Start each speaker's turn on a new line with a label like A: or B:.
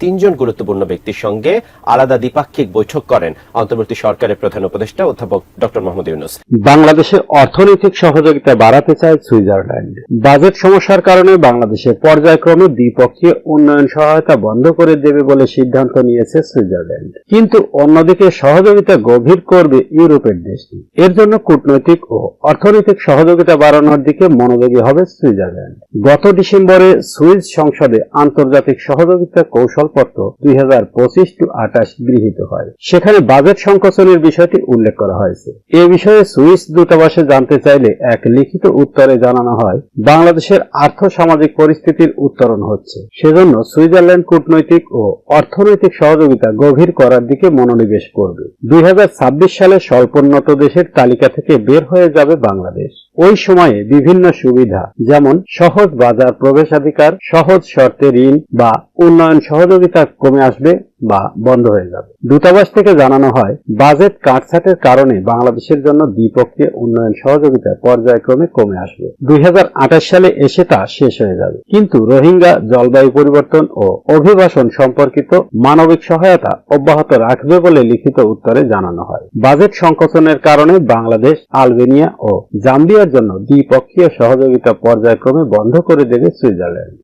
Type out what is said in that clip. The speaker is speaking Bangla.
A: তিনজন গুরুত্বপূর্ণ ব্যক্তির সঙ্গে আলাদা দ্বিপাক্ষিক বৈঠক করেন অন্তর্বর্তী সরকারের প্রধান উপদেষ্টা অধ্যাপক ডক্টর মোহাম্মদ ইউনুস।
B: বাংলাদেশে অর্থনৈতিক সহযোগিতা বাড়াতে চায় সুইজারল্যান্ড। বাজেট সমস্যার কারণে বাংলাদেশে পর্যায়ক্রমে দ্বিপক্ষীয় উন্নয়ন সহায়তা বন্ধ করে দেবে বলে সিদ্ধান্ত নিয়েছে সুইজারল্যান্ড। কিন্তু অন্যদিকে সহযোগিতা গভীর করবে ইউরোপের দেশটি এর জন্য কূটনৈতিক ও অর্থনৈতিক সহযোগিতা বাড়ানোর দিকে মনোযোগী হবে সুইজারল্যান্ড। গত ডিসেম্বরে সুইস সংসদে আন্তর্জাতিক সহযোগিতা কৌশলপত্র দুই হাজার পঁচিশ টু আঠাশ গৃহীত হয়। সেখানে বাজেট সংকোচনের বিষয়টি উল্লেখ করা হয়েছে। এ বিষয়ে সুইস দূতাবাসে জানতে চাইলে এক লিখিত উত্তরে জানানো হয়, বাংলাদেশের আর্থ সামাজিক পরিস্থিতির উত্তরণ হচ্ছে। সেজন্য সুইজারল্যান্ড কূটনৈতিক ও অর্থনৈতিক সহযোগিতা গভীর করার দিকে মনোনিবেশ করবে। দুই হাজার ছাব্বিশ সালে স্বল্পোন্নত দেশের তালিকা থেকে বের হয়ে যাবে বাংলাদেশ। ওই সময়ে বিভিন্ন সুবিধা, যেমন সহজ বাজার প্রবেশাধিকার, সহজ শর্তে ঋণ বা উন্নয়ন সহযোগিতা কমে আসবে বা বন্ধ হয়ে যাবে। দূতাবাস থেকে জানানো হয়, বাজেট কাটছাটের কারণে বাংলাদেশের জন্য দ্বিপক্ষীয় উন্নয়ন সহযোগিতা পর্যায়ক্রমে কমে আসবে। দুই হাজার আঠাশ সালে এসে তা শেষ হয়ে যাবে। কিন্তু রোহিঙ্গা জলবায়ু পরিবর্তন ও অভিবাসন সম্পর্কিত মানবিক সহায়তা অব্যাহত রাখবে বলে লিখিত উত্তরে জানানো হয়। বাজেট সংকোচনের কারণে বাংলাদেশ, আলবেনিয়া ও জাম্বিয়ার জন্য দ্বিপক্ষীয় সহযোগিতা পর্যায়ক্রমে বন্ধ করে দেবে সুইজারল্যান্ড।